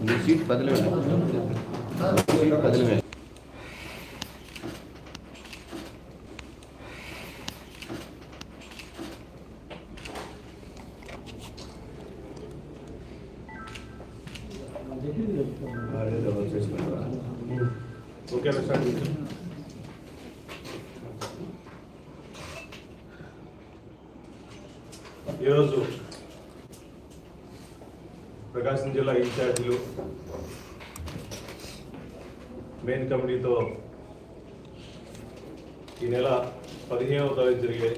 మీ seat బదిలీ seat బదిలీ ఈరోజు ప్రకాశం జిల్లా ఇన్ఛార్జీలు మెయిన్ కమిటీతో ఈ నెల పదిహేనవ తారీఖు జరిగే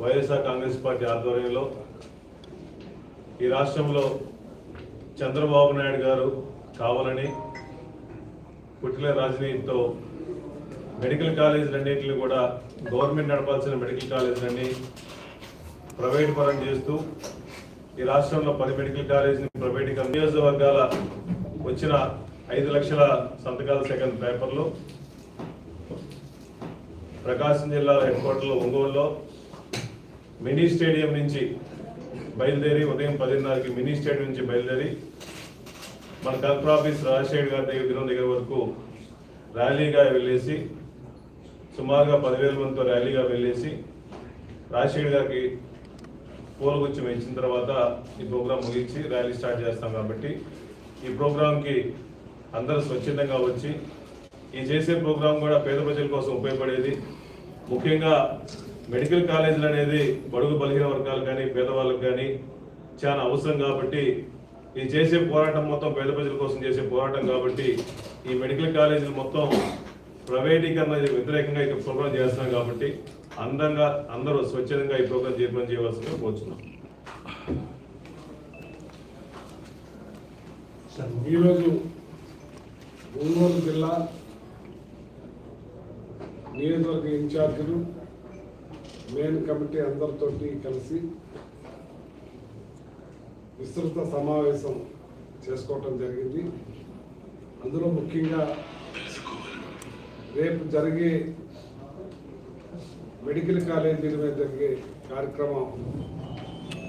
వైఎస్ఆర్ కాంగ్రెస్ పార్టీ ఆధ్వర్యంలో ఈ రాష్ట్రంలో చంద్రబాబు నాయుడు గారు కావాలని పుట్టిన రాజనీతితో మెడికల్ కాలేజీలన్నింటినీ కూడా గవర్నమెంట్ నడపాల్సిన మెడికల్ కాలేజీలన్నీ ప్రైవేట్ పరం చేస్తూ ఈ రాష్ట్రంలో పది మెడికల్ కాలేజీని ప్రైవేటీకరణ నియోజకవర్గాల వచ్చిన ఐదు లక్షల సంతకాల సెకండ్ పేపర్లు ప్రకాశం జిల్లా హెడ్ క్వార్టర్లో ఒంగోలులో మినీ స్టేడియం నుంచి బయలుదేరి ఉదయం పదిన్నరకి మినీ స్టేడియం నుంచి బయలుదేరి మన కలెక్టర్ ఆఫీస్ రాజశేఖర్ గారి దగ్గర దినం దగ్గర వరకు ర్యాలీగా వెళ్ళేసి సుమారుగా పదివేల మందితో ర్యాలీగా వెళ్ళేసి రాజశేఖర్ గారికి పూలగుచ్చం వేసిన తర్వాత ఈ ప్రోగ్రాం ముగించి ర్యాలీ స్టార్ట్ చేస్తాం కాబట్టి ఈ ప్రోగ్రాంకి అందరూ స్వచ్ఛందంగా వచ్చి ఈ చేసే ప్రోగ్రాం కూడా పేద ప్రజల కోసం ఉపయోగపడేది. ముఖ్యంగా మెడికల్ కాలేజీలు అనేది బడుగు బలహీన వర్గాలు కానీ పేదవాళ్ళకి కానీ చాలా అవసరం కాబట్టి ఈ చేసే పోరాటం మొత్తం పేద ప్రజల కోసం చేసే పోరాటం కాబట్టి ఈ మెడికల్ కాలేజీలు మొత్తం ప్రైవేటీకరణ వ్యతిరేకంగా ఈ ప్రోగ్రాం చేస్తున్నాం కాబట్టి అందంగా అందరూ స్వచ్ఛందంగా ఈ ప్రోగ్రాం చేయమని చేయవలసిందిగా కోరుతున్నాం ఈరోజు ఒంగోలు జిల్లా నియోజకవర్గ ఇన్ఛార్జీలు మెయిన్ కమిటీ అందరితోటి కలిసి విస్తృత సమావేశం చేసుకోవటం జరిగింది. అందులో ముఖ్యంగా రేపు జరిగే మెడికల్ కాలేజీల మీద జరిగే కార్యక్రమం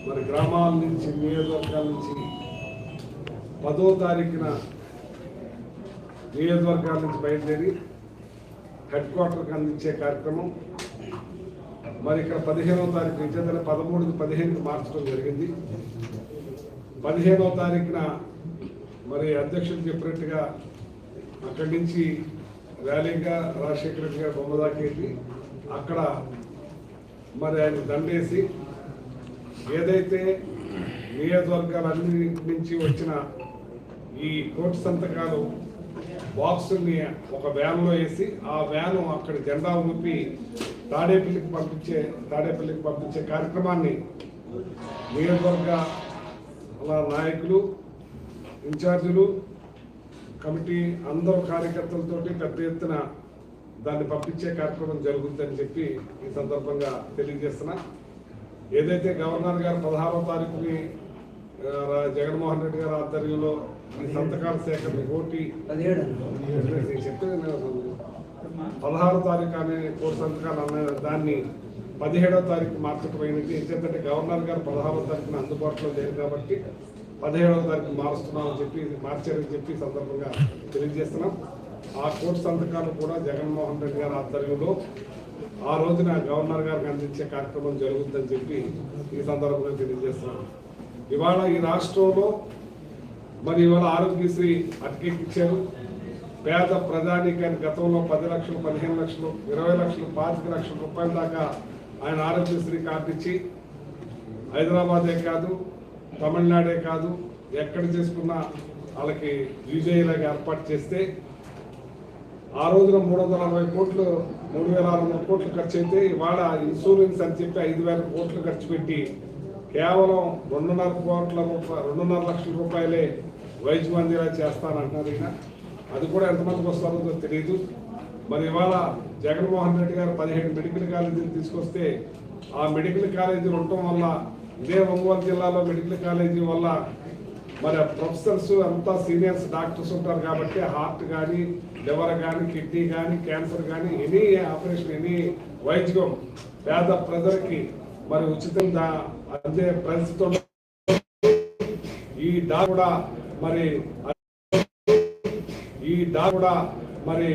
మరి గ్రామాల నుంచి నియోజకవర్గాల నుంచి పదో తారీఖున నియోజకవర్గాల నుంచి బయలుదేరి హెడ్ క్వార్టర్కి అందించే కార్యక్రమం. మరి ఇక్కడ పదిహేనవ తారీఖు నుంచి పదమూడుకి పదిహేనుకి మార్చడం జరిగింది. పదిహేనవ తారీఖున మరి అధ్యక్షుడు చెప్పినట్టుగా అక్కడి నుంచి ర్యాలీగా రాజశేఖర రెడ్డి గారు బొమ్మ అక్కడ మరి ఆయన దండేసి ఏదైతే నియోజకవర్గాలన్నింటి నుంచి వచ్చిన ఈ కోటి సంతకాలు బాక్సుల్ని ఒక వ్యాన్లో వేసి ఆ వ్యాన్ అక్కడ జెండా ఊపి తాడేపల్లికి పంపించే తాడేపల్లికి పంపించే కార్యక్రమాన్ని నియోజకవర్గ అలా నాయకులు ఇన్ఛార్జీలు కమిటీ అందరు కార్యకర్తలతోటి పెద్ద ఎత్తున దాన్ని పంపించే కార్యక్రమం జరుగుతుందని చెప్పి ఈ సందర్భంగా తెలియజేస్తున్నా. ఏదైతే గవర్నర్ గారు పదహారో తారీఖుని జగన్మోహన్ రెడ్డి గారి ఆధ్వర్యంలో ఈ సంతకాల సేకరణ కోటి చెప్తే పదహారో తారీఖు అనే కోటి సంతకాలు అనే దాన్ని పదిహేడో తారీఖు మార్చకపోయినట్టు ఎందుకంటే గవర్నర్ గారు పదహారో తారీఖున అందుబాటులో లేరు కాబట్టి పదిహేడవ తారీఖు మారుస్తున్నామని చెప్పి మార్చారని చెప్పి సందర్భంగా తెలియజేస్తున్నాం. ఆ కోటి సంతకాలు కూడా జగన్మోహన్ రెడ్డి గారి ఆధ్వర్యంలో ఆ రోజున గవర్నర్ గారికి అందించే కార్యక్రమం జరుగుతుందని చెప్పి ఈ సందర్భంగా తెలియజేస్తున్నాను. ఇవాళ ఈ రాష్ట్రంలో మరి ఇవాళ ఆరోగ్యశ్రీ అటకెక్కించారు పేద ప్రధానికాన్ని గతంలో పది లక్షలు పదిహేను లక్షలు ఇరవై లక్షలు పాతిక లక్షల రూపాయల దాకా ఆయన ఆరోగ్యశ్రీ కార్డు ఇచ్చి హైదరాబాదే కాదు తమిళనాడే కాదు ఎక్కడ చేసుకున్నా వాళ్ళకి యూజేలాగా ఏర్పాటు చేస్తే ఆ రోజున మూడు వందల నలభై కోట్లు మూడు వేల ఆరు వందల కోట్లు ఖర్చు అయితే ఇవాళ ఇన్సూరెన్స్ అని చెప్పి ఐదు వేల కోట్లు ఖర్చు పెట్టి కేవలం రెండున్నర కోట్ల రూపాయలు రెండున్నర లక్షల రూపాయలే వైద్య మందిరా చేస్తానంటున్నారు ఈయన. అది కూడా ఎంతమందికి వస్తారో తెలియదు మరి ఇవాళ జగన్మోహన్ రెడ్డి గారు పదిహేడు మెడికల్ కాలేజీలు తీసుకొస్తే ఆ మెడికల్ కాలేజీలు ఉండటం వల్ల ఇదే ఒంగోలు జిల్లాలో మెడికల్ కాలేజీ వల్ల మరి ప్రొఫెసర్స్ అంతా సీనియర్స్ డాక్టర్స్ ఉంటారు కాబట్టి హార్ట్ కానీ లివర్ కానీ కిడ్నీ కానీ క్యాన్సర్ కానీ ఎనీ ఆపరేషన్ ఎనీ వైద్యం పేద ప్రజలకి మరి ఉచితంగా అందే ప్రస్తుతం ఈ డా కూడా మరి ఈ డా కూడా మరి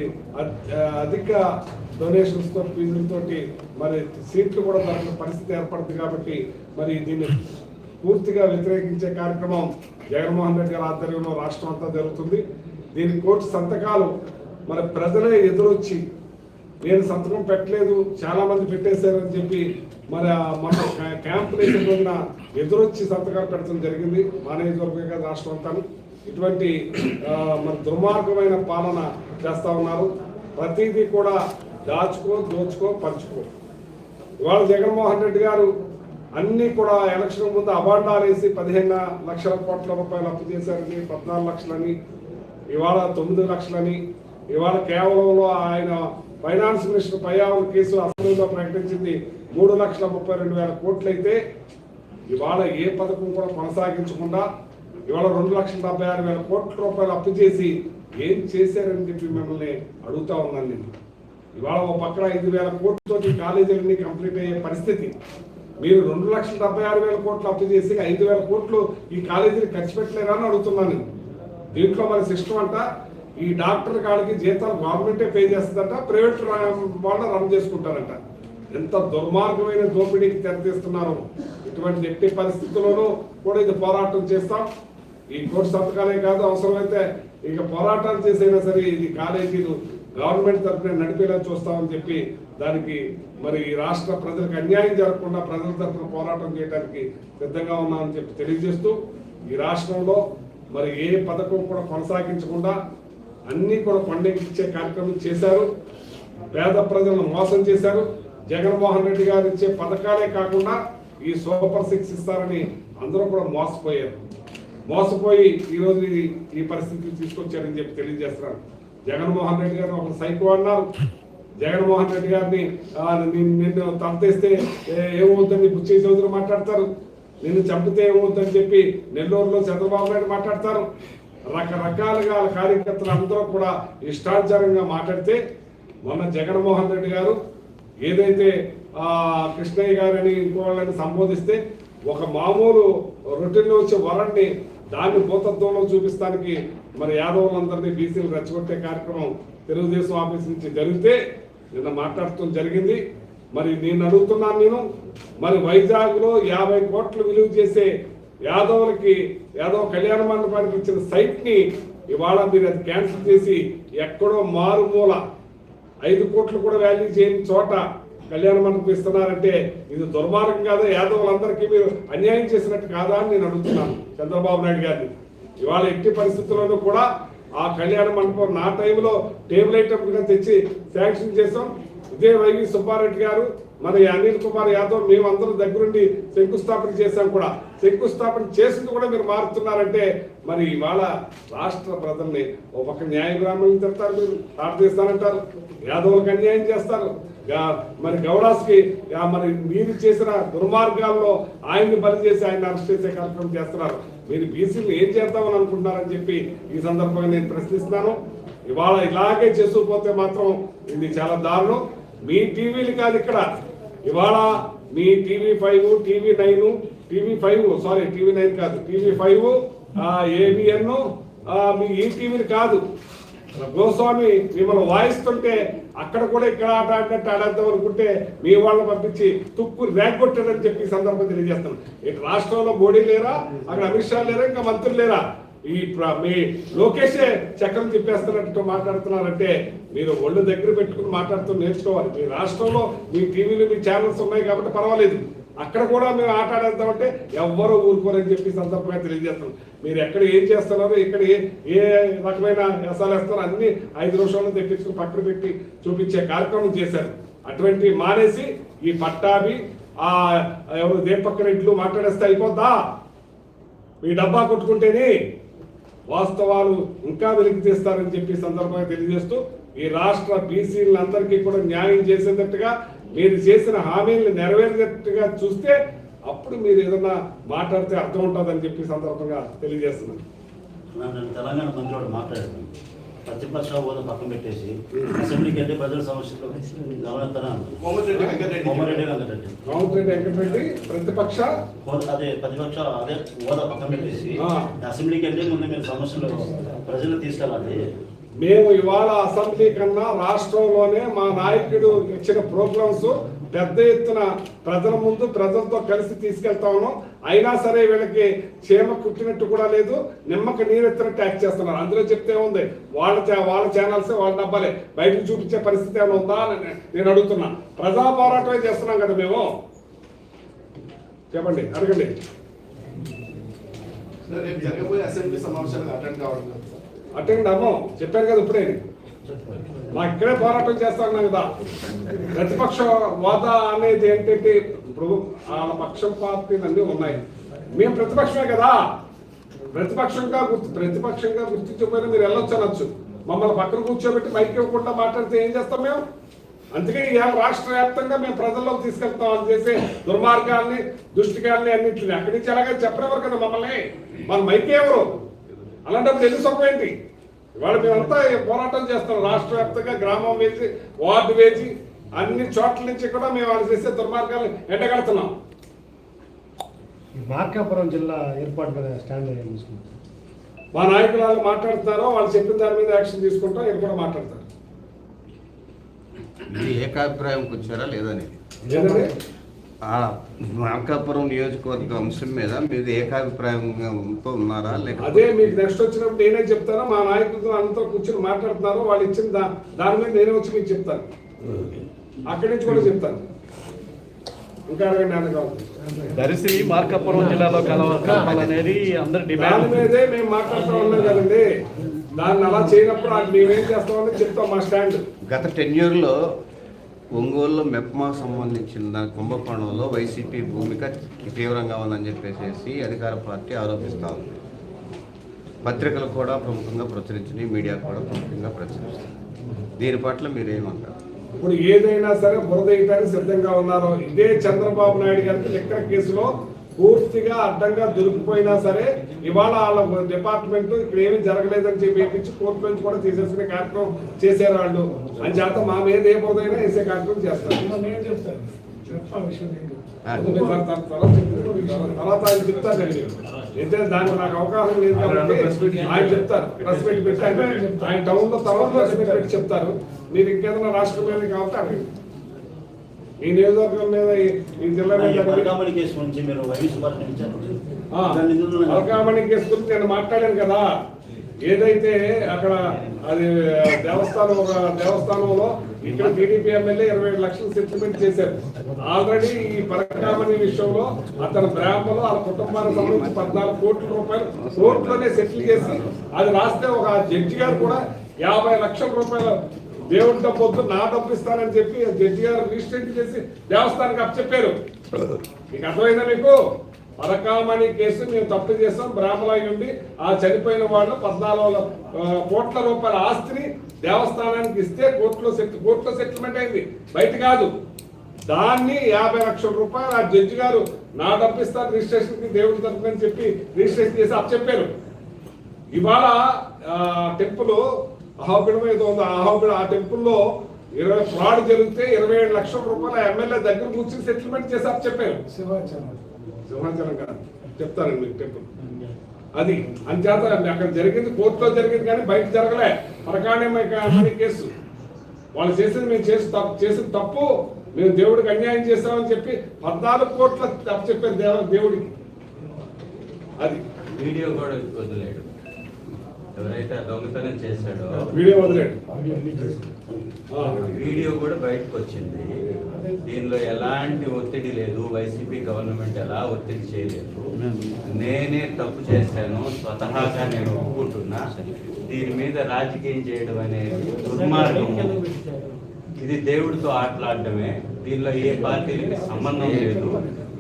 అధిక డొనేషన్స్తో ఫీజులతోటి మరి సీట్లు కూడా దొరకని పరిస్థితి ఏర్పడుతుంది కాబట్టి మరి దీన్ని పూర్తిగా వ్యతిరేకించే కార్యక్రమం జగన్మోహన్ రెడ్డి గారి ఆధ్వర్యంలో రాష్ట్రం అంతా జరుగుతుంది. దీని కోర్టు సంతకాలు మరి ప్రజలే ఎదురొచ్చి నేను సంతకం పెట్టలేదు చాలా మంది పెట్టేశారని చెప్పి మరి మన క్యాంప్ వేసిన రోజున ఎదురొచ్చి సంతకాలు పెట్టడం జరిగింది. మా కాదు రాష్ట్రం అంతాను ఇటువంటి మన దుర్మార్గమైన పాలన చేస్తా ఉన్నారు. ప్రతిదీ కూడా దాచుకో దోచుకో పంచుకో. ఇవాళ జగన్మోహన్ రెడ్డి గారు అన్నీ కూడా ఎలక్షన్ ముందు అబాండాలు వేసి పదిహేను లక్షల కోట్ల రూపాయలు అప్పు చేశారని పద్నాలుగు లక్షలని ఇవాళ తొమ్మిది లక్షలని ఇవాళ కేవలంలో ఆయన ఫైనాన్స్ మినిస్టర్ పయ్యావుల కేసు అసెంబ్లీలో ప్రకటించింది మూడు లక్షల ముప్పై రెండు వేల కోట్లయితే ఇవాళ ఏ పథకం కూడా కొనసాగించకుండా ఇవాళ రెండు లక్షల డెబ్బై ఆరు వేల కోట్ల రూపాయలు అప్పు చేసి ఏం చేశారని చెప్పి మిమ్మల్ని అడుగుతా ఉన్నాను నేను. ఇవాళ ఒక పక్కన ఐదు వేల కోట్లతో కాలేజీలన్నీ కంప్లీట్ అయ్యే పరిస్థితి. మీరు రెండు లక్షల డెబ్బై ఆరు వేల కోట్లు అప్పు చేసి ఐదు వేల కోట్లు ఈ కాలేజీని ఖర్చు పెట్టలేరా అని అడుగుతున్నాను దీంట్లో మరి సిస్టమ్ అంట ఈ డాక్టర్ కాడికి జీతాలు గవర్నమెంటే పే చేస్తుందంట ప్రైవేట్ వాళ్ళు రన్ చేసుకుంటారంట. ఎంత దుర్మార్గమైన దోపిడీకి తెరతీస్తున్నారు. ఇటువంటి ఎట్టి పరిస్థితుల్లోనూ కూడా ఇది పోరాటం చేస్తాం. ఈ కోర్టు సంతకాలే కాదు అవసరమైతే ఇక పోరాటాలు చేసైనా సరే ఇది కాలేజీలు గవర్నమెంట్ తరఫున నడిపేలా చూస్తామని చెప్పి దానికి మరి ఈ రాష్ట్ర ప్రజలకు అన్యాయం జరగకుండా ప్రజల తరఫున పోరాటం చేయడానికి సిద్ధంగా ఉన్నామని చెప్పి తెలియజేస్తూ ఈ రాష్ట్రంలో మరి ఏ పథకం కూడా కొనసాగించకుండా అన్ని కూడా పండుగ కార్యక్రమం చేశారు. పేద ప్రజలను మోసం చేశారు. జగన్మోహన్ రెడ్డి గారు ఇచ్చే పథకాలే కాకుండా ఈ సూపర్ సిక్స్ ఇస్తారని అందరూ కూడా మోసపోయారు. మోసపోయి ఈరోజు ఈ- పరిస్థితిని పరిస్థితికి తీసుకొచ్చారని చెప్పి తెలియజేస్తున్నారు జగన్మోహన్ రెడ్డి గారిని ఒక సైకో అన్నారు. జగన్మోహన్ రెడ్డి గారిని నిన్ను తలతేస్తే ఏమవుతుంది ఏమవుతుందని బుచ్చయ్య చౌదరి మాట్లాడతారు. నిన్ను చంపితే ఏమవుతుందని చెప్పి నెల్లూరులో చంద్రబాబు నాయుడు మాట్లాడతారు. రకరకాలుగా కార్యకర్తలు అందరూ కూడా ఇష్టాచారంగా మాట్లాడితే మొన్న జగన్మోహన్ రెడ్డి గారు ఏదైతే కృష్ణయ్య గారని ఇంకో వాళ్ళని సంబోధిస్తే ఒక మామూలు రొటీన్లో వచ్చే వరాన్ని దాన్ని భూతత్వంలో చూపిస్తానికి మరి యాదవులందరినీ బీసీలు రెచ్చగొట్టే కార్యక్రమం తెలుగుదేశం ఆఫీస్ నుంచి జరిగితే నిన్న మాట్లాడటం జరిగింది. మరి నేను అడుగుతున్నాను నేను. మరి వైజాగ్లో యాభై కోట్లు విలువ చేసే యాదవులకి యాదవ కళ్యాణ మండపానికి ఇచ్చిన సైట్ని ఇవాళ మీరు అది క్యాన్సిల్ చేసి ఎక్కడో మారుమూల ఐదు కోట్లు కూడా వాల్యూ చేయని చోట కళ్యాణ మండపం ఇస్తున్నారంటే ఇది దుర్మార్గం కాదా. యాదవులందరికీ మీరు అన్యాయం చేసినట్టు కాదా అని నేను అడుగుతున్నాను చంద్రబాబు నాయుడు గారిని. ఇవాళ ఎట్టి పరిస్థితుల్లోనూ కూడా ఆ కళ్యాణ మండపం నా టైంలో టేబుల్ ఐటమ్గా తెచ్చి శాంక్షన్ చేసాం ఇదే వైవి సుబ్బారెడ్డి గారు మన అనిల్ కుమార్ యాదవ్ మేమందరం దగ్గరుండి శంకుస్థాపన చేశాం కూడా. శంకుస్థాపన చేసింది కూడా మీరు మారుతున్నారంటే మరి ఇవాళ రాష్ట్ర ప్రజల్ని ఓ పక్క న్యాయ బ్రాహ్మణులు తిడతారు మీరు ప్రార్థిస్తానంటారు యాదవులకు అన్యాయం చేస్తారు. మరి గౌడాస్కి మరి మీరు చేసిన దుర్మార్గాల్లో ఆయన్ని బలి చేసి ఆయన అరెస్ట్ చేసే కార్యక్రమం చేస్తున్నారు. మీరు బీసీలు ఏం చేద్దామని అనుకుంటున్నారని చెప్పి ఈ సందర్భంగా నేను ప్రశ్నిస్తున్నాను. ఇవాళ ఇలాగే చేస్తూ పోతే మాత్రం ఇది చాలా దారుణం. మీ టీవీలు కాదు ఇక్కడ. ఇవాళ మీ TV five TV nine TV five sorry TV nine కాదు. టీవీ ఫైవ్ ఏబిఎన్ మీ ఈ టీవీని కాదు. గోస్వామి మిమ్మల్ని వాయిస్తుంటే అక్కడ కూడా ఇక్కడ ఆట ఆడినట్టు ఆడేద్దాం అనుకుంటే మీ వాళ్ళని పంపించి తుక్కు రేగొట్టారని చెప్పి సందర్భం తెలియజేస్తాను. ఇటు రాష్ట్రంలో మోడీ లేరా? అక్కడ అమిత్ షా లేరా? ఇంకా మంత్రులు లేరా? ఈ మీ లోకేషే చక్రం తిప్పేస్తున్నట్టు మాట్లాడుతున్నారంటే మీరు ఒళ్ళు దగ్గర పెట్టుకుని మాట్లాడుతూ నేర్చుకోవాలి. మీ రాష్ట్రంలో మీ టీవీలు మీ ఛానల్స్ ఉన్నాయి కాబట్టి పర్వాలేదు. అక్కడ కూడా మేము ఆట ఆడేద్దామంటే ఎవ్వరూ ఊరుకోరని చెప్పి సందర్భంగా తెలియజేస్తాం. మీరు ఎక్కడ ఏం చేస్తున్నారు ఇక్కడ ఏ ఏ రకమైన వ్యసాలు వేస్తారో అన్ని ఐదు నిమిషాలు తెప్పించుకుని పక్కన పెట్టి చూపించే కార్యక్రమం చేశారు. అటువంటి మానేసి ఈ పట్టాభి ఆ ఎవరు దీపక్ రెడ్లు మాట్లాడేస్తే అయిపోద్దా? మీ డబ్బా కొట్టుకుంటేనే వాస్తవాలు ఇంకా వెలికి తీస్తారని చెప్పి సందర్భంగా తెలియజేస్తూ ఈ రాష్ట్ర బీసీలందరికీ కూడా న్యాయం చేసేటట్టుగా మీరు చేసిన హామీలను నెరవేరేటట్టుగా చూస్తే అప్పుడు మీరు ఏదన్నా మాట్లాడితే అర్థం ఉంటుందని చెప్పి సందర్భంగా తెలియజేస్తున్నాను. నేను తెలంగాణ మంత్రివాడు మాట్లాడాను. ప్రతిపక్ష హోదా పక్కన పెట్టేసి అసెంబ్లీకి వెళ్ళి ప్రజల సమస్యలు గమనిస్తాను కోమటిరెడ్డి వెంకటరెడ్డి. వెంకటరెడ్డి. ప్రతిపక్ష? అదే ప్రతిపక్ష అదే హోదా పక్కన పెట్టేసి. అసెంబ్లీకి వెళ్ళి ముందు మీరు సమస్యలు ప్రజలు తీసుకెళ్ళాలి. మేము ఇవాళ అసెంబ్లీ కన్నా రాష్ట్రంలోనే మా నాయకుడు ఇచ్చిన ప్రోగ్రామ్స్ పెద్ద ఎత్తున ప్రజల ముందు ప్రజలతో కలిసి తీసుకెళ్తా ఉన్నాం. అయినా సరే వీళ్ళకి క్షేమ కుట్టినట్టు కూడా లేదు. నిమ్మక నీరెత్తినట్టు యాక్ట్ చేస్తున్నారు. అందులో చెప్తే ఉంది వాళ్ళ చా- వాళ్ళ ఛానల్స్ వాళ్ళ డబ్బాలే. బయటకు చూపించే పరిస్థితి ఏమైనా ఉందా అని నేను అడుగుతున్నా. ప్రజా పోరాటమే చేస్తున్నాం కదా మేము? చెప్పండి అడగండి. అసెంబ్లీ సమావేశాలకు అటెండ్ కావడం అటెండ్ అమ్మో చెప్పాను కదా ఇప్పుడే. మా ఇక్కడే పోరాటం చేస్తాను కదా. ప్రతిపక్ష వాద అనేది ఏంటంటే ఇప్పుడు వాళ్ళ పక్షం పార్టీలు అన్నీ ఉన్నాయి. మేము ప్రతిపక్షమే కదా. ప్రతిపక్షంగా గుర్తు ప్రతిపక్షంగా గుర్తించకపోయినా మీరు వెళ్ళొచ్చు అనొచ్చు. మమ్మల్ని పక్కన కూర్చోబెట్టి మైక్ ఇవ్వకుండా మాట్లాడితే ఏం చేస్తాం మేము? అందుకే ఇవాళ రాష్ట్ర వ్యాప్తంగా మేము ప్రజల్లోకి తీసుకెళ్తాం అని చేసే దుర్మార్గాల్ని దుష్టికాల్ని అన్నింటిని. అక్కడి నుంచి ఎలాగైనా చెప్పలేవారు కదా మమ్మల్ని. మన మైక్ ఎవరు? అలాంటప్పుడు ఎందుకు సొప్ప ఏంటి? ఇవాళ మేమంతా పోరాటం చేస్తాం రాష్ట్ర వ్యాప్తంగా గ్రామం వేసి వార్డు వేసి అన్ని చోట్ల నుంచి కూడా మేము వాళ్ళు చేసే దుర్మార్గాలు ఎండగడుతున్నాం. ఈ మార్కాపురం జిల్లా ఏర్పాటు మీద స్టాండ్ మా నాయకులు వాళ్ళు మాట్లాడుతున్నారో వాళ్ళు చెప్పిన దాని మీద యాక్షన్ తీసుకుంటాం వీళ్ళు కూడా మాట్లాడతారు. ఇది ఏకాభిప్రాయంకి వచ్చారా లేదనేది ఆ మార్కాపురం నియోజకవర్గ అంశం మీద మీరు ఏకాభిప్రాయంతో ఉన్నారా? అదే లేకపోతే మీకు నెక్స్ట్ వచ్చినప్పుడు నేనే చెప్తాను. మా నాయకులతో అంతా కూర్చొని మాట్లాడుతున్నారు. వాళ్ళు ఇచ్చిన దాని మీద నేనే వచ్చి మీకు చెప్తాను. అక్కడి నుంచి కూడా చెప్తాను. ఇంకా అడగండి దరిసిని మార్కాపురం జిల్లాలో కలవ కలపాలనేది అందరి డిమాండ్. మీదే మేము మాట్లాడుతూ ఉన్నాం కదండి. దాన్ని అలా చేయనప్పుడు అది మేమేం చేస్తామని చెప్తాం మా స్టాండ్. గత టెన్యూర్లో ఒంగోలులో మెప్మా సంబంధించిన కుంభకోణంలో వైసీపీ భూమిక తీవ్రంగా ఉందని చెప్పేసి అధికార పార్టీ ఆరోపిస్తూ ఉంది. పత్రికలు కూడా ప్రముఖంగా ప్రచురించినాయి మీడియా కూడా ప్రముఖంగా ప్రచురిస్తుంది. దీని పట్ల మీరేమంటారు? ఇప్పుడు ఏదైనా సరే బురద సిద్ధంగా ఉన్నారు ఇదే చంద్రబాబు నాయుడు గారికి లెక్కల కేసులో పూర్తిగా అడ్డంగా దొరికిపోయినా సరే ఇవాళ వాళ్ళ డిపార్ట్మెంట్ ఇక్కడ ఏమీ జరగలేదని చెప్పి కోర్టు నుంచి కూడా తీసేసుకునే కార్యక్రమం చేశారు వాళ్ళు. అని చేత మా మీద ఏ బురదైనా వేసే కార్యక్రమం చేస్తారు. తర్వాత- ఆయన చెప్తారు. అయితే దానికి నాకు అవకాశం లేదు కాబట్టి ఆయన చెప్తారు. ప్రెస్ మీట్ పెట్టి ఆయన- ఆయన టౌన్లో తర్వాత ప్రెస్ మీట్ పెట్టి చెప్తారు. మీరు ఇంకేదైనా రాష్ట్రం కాబట్టి అడగండి. ఈ నియోజకవర్గం మీద ఈ- జిల్లా అలకామణి కేసు గురించి నేను మాట్లాడాను కదా. ఏదైతే అక్కడ అది దేవస్థానం ఒక దేవస్థానంలో ఇక్కడ టీడీపీ ఎమ్మెల్యే ఇరవై ఏడు లక్షలు సెటిల్మెంట్ చేశారు. ఆల్రెడీ ఈ పరకామణి విషయంలో అతని బ్రాహ్మణులు వాళ్ళ కుటుంబానికి సంబంధించి పద్నాలుగు కోట్ల రూపాయలు కోర్టులోనే సెటిల్ చేసి అది రాస్తే ఒక జడ్జి గారు కూడా యాభై లక్షల రూపాయలు దేవుడితో డబ్బు వద్దు నా డబ్బు ఇస్తానని చెప్పి జడ్జి గారు రిజిస్ట్రేట్ చేసి దేవస్థానానికి అప్పచెప్పారు. మీకు అర్థమైందా మీకు? పరకామణి కేసు మేము తప్పు చేస్తాం బ్రాహ్మణాయి ఉండి ఆ చనిపోయిన వాళ్ళు పద్నాలుగు కోట్ల రూపాయల ఆస్తిని దేవస్థానానికి ఇస్తే కోర్టులో సెట్ కోర్టులో సెటిల్మెంట్ అయింది. బయట కాదు. దాన్ని యాభై లక్షల రూపాయలు ఆ జడ్జి గారు నా డబ్బు రిజిస్ట్రేషన్కి దేవుడి తరపునని చెప్పి రిజిస్ట్రేషన్ చేసి అప్పచెప్పారు. ఇవాళ టెంపుల్ అహోబిడం ఏదో ఉంది అహోబిడ ఆ టెంపుల్లో ఇరవై ఫ్రాడ్ జరిగితే ఇరవై ఏడు లక్షల రూపాయల ఎమ్మెల్యే దగ్గర కూర్చొని సెటిల్మెంట్ చేసి చెప్పారు. శివాచలం సింహాచలం కాదు. చెప్తారండి మీకు టెంపుల్. అది అంచేత అక్కడ జరిగింది కోర్టులో జరిగింది కానీ బయట జరగలే. పరకాణి కేసు. వాళ్ళు చేసింది మేము చేసి తప్పు చేసిన తప్పు మేము దేవుడికి అన్యాయం చేస్తామని చెప్పి పద్నాలుగు కోట్ల తప్పు చెప్పారు దేవ దేవుడికి. అది. వీడియో కూడా వదిలేడు. ఎవరైతే ఆ దొంగతనం చేశాడో వీడియో వీడియో కూడా బయటకు వచ్చింది దీనిలో ఎలాంటి ఒత్తిడి లేదు. వైసీపీ గవర్నమెంట్ ఎలా ఒత్తిడి చేయలేదు. నేనే తప్పు చేశాను. స్వతహాగా నేను ఒప్పుకుంటున్నా. దీని మీద రాజకీయం చేయడం అనేది దుర్మార్గం ఇది దేవుడితో ఆటలాడటమే. దీనిలో ఏ పార్టీలకి సంబంధం లేదు.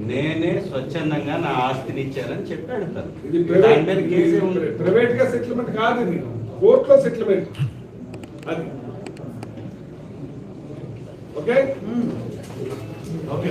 నేనే స్వచ్ఛందంగా నా ఆస్తిని ఇచ్చానని చెప్పాడు తను ఇది దాని మీద కేసే ఉంది ప్రైవేట్గా సెటిల్మెంట్ కాదు ఇది. కోర్టులో సెటిల్మెంట్ అది. ఓకే? ఓకే.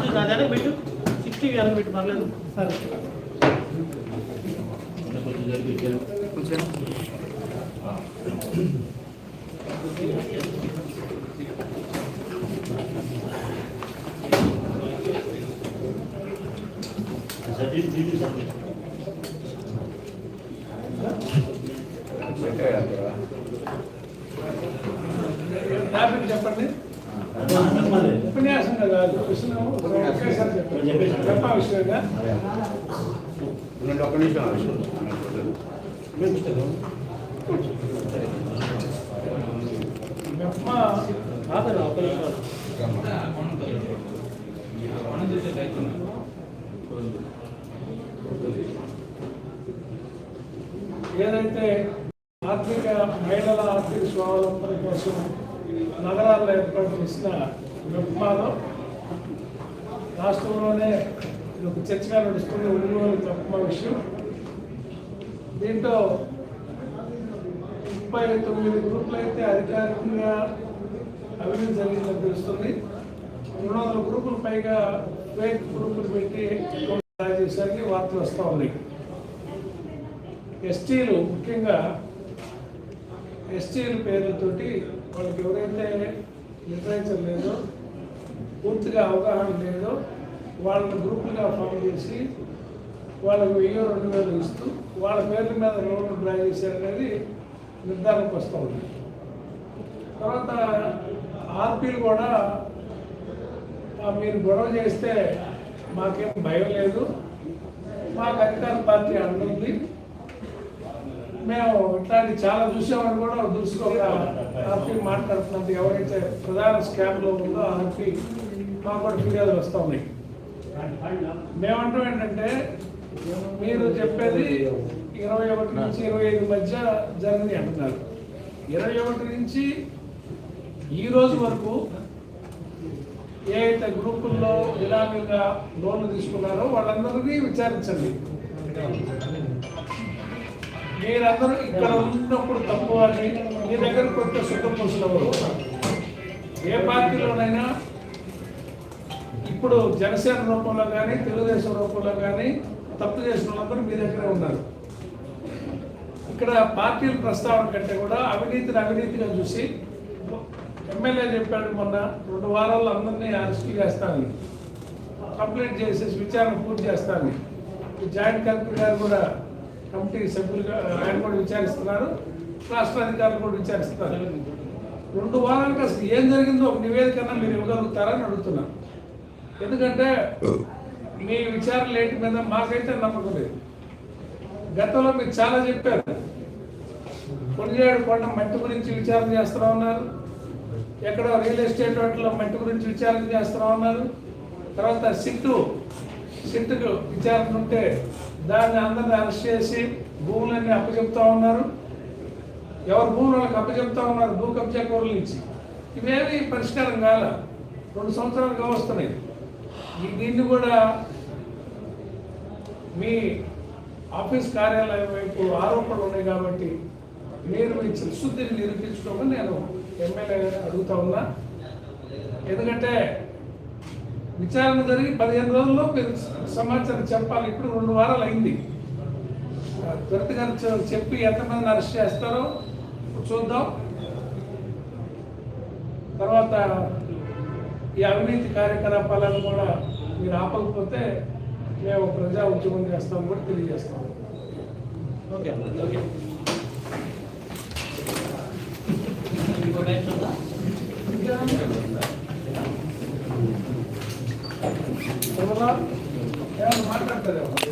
రాజు అదే పెట్టు సిక్స్టీ వెనక పెట్టు పర్లేదు. సరే. Sir duty duty sir topic చెప్పండి చెప్పండి. ఉపన్యాసంగా కాదు విషయం విషయంగా ఒక్క నిమిషం మెప్మా ఒక నిమిషం ఏదైతే ఆర్థిక మహిళల ఆర్థిక స్వావలంబన కోసం నగరాల్లో ఏర్పాటు చేసిన మెప్మాలో రాష్ట్రంలోనే ఒక చర్చగా నడుస్తుంది. ఒంగోలు మెప్మా విషయం. దీంట్లో ముప్పై తొమ్మిది గ్రూపులు అయితే అధికారికంగా అభివృద్ధి జరిగిందని తెలుస్తుంది. రెండు వందల గ్రూపులు పైగా ఫేక్ గ్రూపులు పెట్టి తయారు చేశారని వార్తలు వస్తూ ఉన్నాయి. ఎస్టీలు ముఖ్యంగా ఎస్టీల పేర్లతోటి వాళ్ళకి ఎవరైతే లిటరేచర్ లేదో పూర్తిగా అవగాహన లేదో వాళ్ళని గ్రూపులుగా ఫామ్ చేసి వాళ్ళకి వెయ్యి రెండు వేలు ఇస్తూ వాళ్ళ పేర్ల మీద లోన్లు డ్రా చేశారనేది నిర్ధారణకు వస్తూ ఉంది. తర్వాత ఆర్పీలు కూడా మీరు గొడవ చేస్తే మాకేం భయం లేదు. మాకు అధికార పార్టీ అంటుంది మేము ఇట్లాంటి చాలా చూసామని కూడా దృష్టిలో ఆర్పీ మాట్లాడుతున్నది ఎవరైతే ప్రధాన స్కామ్లో ఉందో ఆ ఆర్పీ మాకు కూడా ఫిర్యాదులు వస్తూ ఉన్నాయి. మేమంటాం ఏంటంటే మీరు చెప్పేది ఇరవై ఒకటి నుంచి ఇరవై ఐదు మధ్య జరిగింది అంటున్నారు. ఇరవై ఒకటి నుంచి ఈ రోజు వరకు ఏ అయితే గ్రూపుల్లో బినామీలుగా లోన్లు తీసుకున్నారో వాళ్ళందరినీ విచారించండి. మీరందరూ ఇక్కడ ఉన్నప్పుడు తప్పు అని మీ దగ్గరకు వచ్చే సుఖ పురుషులు ఏ పార్టీలోనైనా ఇప్పుడు జనసేన రూపంలో కానీ తెలుగుదేశం రూపంలో కానీ తప్పు చేసిన వాళ్ళందరూ మీ దగ్గరే ఉన్నారు. ఇక్కడ పార్టీల ప్రస్తావన కంటే కూడా అవినీతిని అవినీతిగా చూసి ఎమ్మెల్యే చెప్పాడు మొన్న రెండు వారాల్లో అందరినీ అరెస్ట్ చేస్తాను కంప్లైంట్ చేసేసి విచారణ పూర్తి చేస్తాను జాయింట్ కలెక్టర్ గారు కూడా కమిటీ సభ్యులుగా ఆయన కూడా విచారిస్తున్నారు. రాష్ట్ర అధికారులు కూడా విచారిస్తున్నారు. రెండు వారాలకు అసలు ఏం జరిగిందో ఒక నివేదికన మీరు ఇవ్వగలుగుతారని అడుగుతున్నాను ఎందుకంటే మీ విచారణ లేటి మీద మాకైతే నమ్మకం లేదు. గతంలో మీరు చాలా చెప్పారు. కొనిజేడు కొండ మట్టి గురించి విచారణ చేస్తూ ఉన్నారు. ఎక్కడో రియల్ ఎస్టేట్ వాటిలో మట్టి గురించి విచారణ చేస్తూ ఉన్నారు. తర్వాత సిట్టు సిట్టుకు విచారణ ఉంటే దాన్ని అందరిని అరెస్ట్ చేసి భూములన్నీ అప్పచెప్తా ఉన్నారు. ఎవరు భూములు వాళ్ళకి అప్పచెప్తా ఉన్నారు? భూ కబ్జా కోరుల నుంచి. ఇవేమి పరిష్కారం కాల. రెండు సంవత్సరాలుగా వస్తున్నాయి దీన్ని కూడా మీ ఆఫీస్ కార్యాలయం వైపు ఆరోపణలు ఉన్నాయి కాబట్టి మీరు మీ చిరుశుద్ధిని నిరూపించుకోమని నేను ఎమ్మెల్యే అడుగుతా ఉన్నా. ఎందుకంటే విచారణ జరిగి పదిహేను రోజుల్లో మీరు సమాచారం చెప్పాలి. ఇప్పుడు రెండు వారాలు అయింది. త్వరితగా చెప్పి ఎంతమందిని అరెస్ట్ చేస్తారో చూద్దాం. తర్వాత ఈ అవినీతి కార్యకలాపాలను కూడా మీరు ఆపకపోతే మేము ప్రజా ఉద్యమం చేస్తాం కూడా తెలియజేస్తాం. ఓకే. ఓకే ఇంకో మాట్లాడతారు?